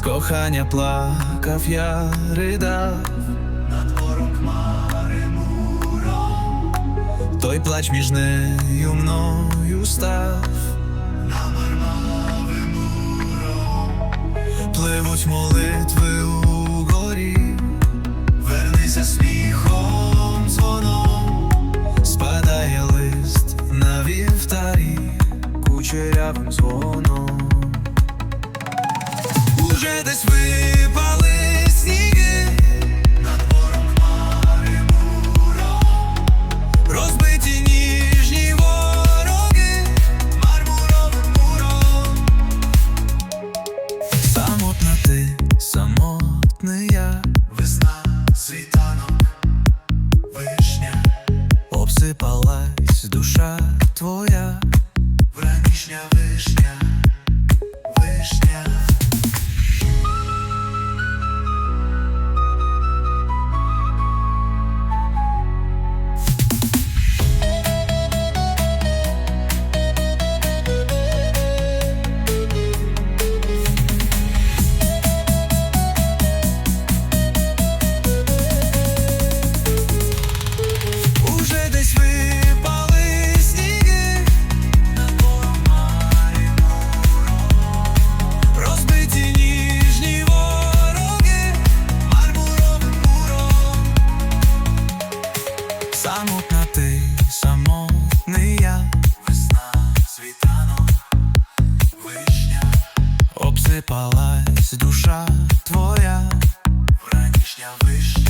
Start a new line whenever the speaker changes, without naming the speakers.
кохання плакав, я ридав. Над двором хмари муром, той плач між нею мною став. Пливуть молитви у горі, вернися сміхом дзвоном, спадає лист на вівтарі, кучерявим дзвоном. Десь випали сніги, над муром, розбиті ніжні вороги, мармуровим муром. Самотна ти, самотний я, весна, світанок, вишня, обсипалась душа твоя, вранішня вишня. Самотна ти, самотний я, весна, світанок, вишня, обсипалась душа твоя, вранішня вишня.